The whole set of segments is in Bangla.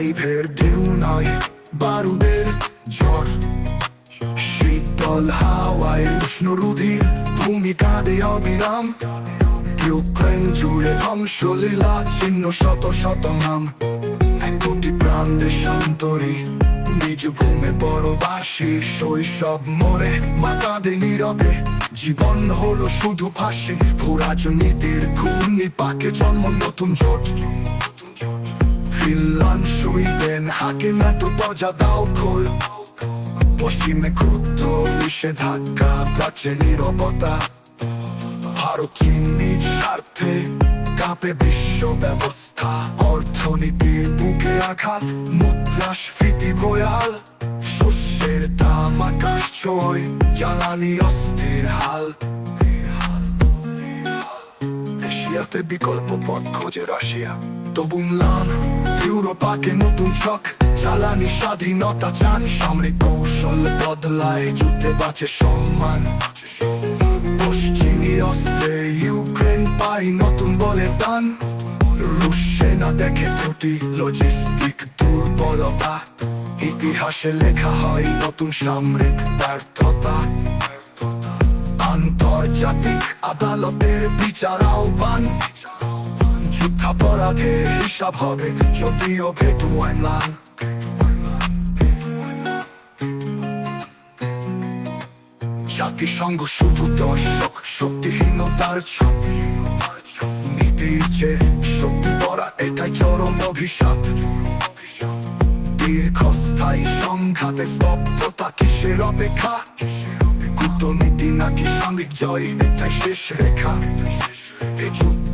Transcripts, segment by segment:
লাইভের ঢেউ নয় বারুদের ঝড় শীতল হাওয়ায় উষ্ণ রুধির ভূমি কাঁদে অবিরাম ইউক্রেন জুড়ে ধ্বংসলীলা চিহ্ন শত শত নাম এক কোটি প্রাণ দেশান্তরী নিজ ভূমে বড়বাসী শৈশব মরে মা কাঁদে নীরবে জীবন হলো শুধু ফাঁসি ভূরাজনীতির ঘূর্ণি পাকে জন্ম নতুন জোট ফিনল্যান্ড সুইডেন হাকে না তো দরজা দাও খোল পশ্চিমে ক্ষুদ্র নিষেধাজ্ঞা প্রাচ্যে নিরবতা ভারত চীন নিজ স্বার্থে কাঁপে বিশ্ব ব্যবস্থা অর্থনীতির বুকে আঘাত মুদ্রাস্ফীতি ভয়াল শস্যের দাম আকাশ ছয় জ্বালানি অস্থির হাল এশিয়াতে বিকল্প পথ খোঁজে রাশিয়া ম্লান ইউরোপাকে নতুন ছক জ্বালানি স্বাধীনতা চান সামরিক কৌশল বদলায় যুদ্ধে বাঁচে সম্মান পশ্চিমী অস্ত্রে ইউক্রেন পাই নতুন বলের দান রুশ সেনা দেখে ত্রুটি লজিস্টিক দুর্বলতা ইতিহাসে লেখা হয় নতুন সামরিক ব্যর্থতা আন্তর্জাতিক আদালতের বিচার আহ্বান যুদ্ধাপরাধে হিসাব হবে, যদিও ভেটু আইনলান জাতিসংঘ শুধু দর্শক, শক্তিহীনতার ছাপ। নীতির যে শক্তি পড়া এটাই চরম অভিশাপ। দীর্ঘস্থায়ী সংঘাতে স্তব্ধতা কিসের অপেক্ষা? কূটনীতি নাকি সামরিক জয়, এটাই শেষ রেখা। এই যুদ্ধ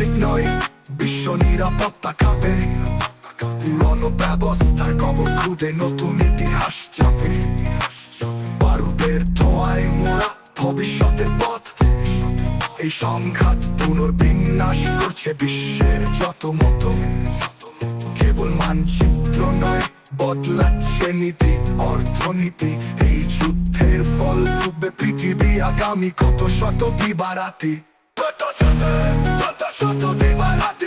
আঞ্চলিক নয় বিশ্ব নিরাপত্তা কাঁপে পুরনো ব্যবস্থার কবর খুদে নতুন ইতিহাস চাপে বারুদের ধোয়ায় মোড়া ভবিষ্যতের পথ এই সংঘাত পুনর্বিন্যাস করছে বিশ্বের যত মতো কেবল মানচিত্র নয় বদলাচ্ছে নীতি অর্থনীতি এই যুদ্ধের ফল ভুগবে পৃথিবী আগামী কত শত দিবারাতি কত শত що туди багато.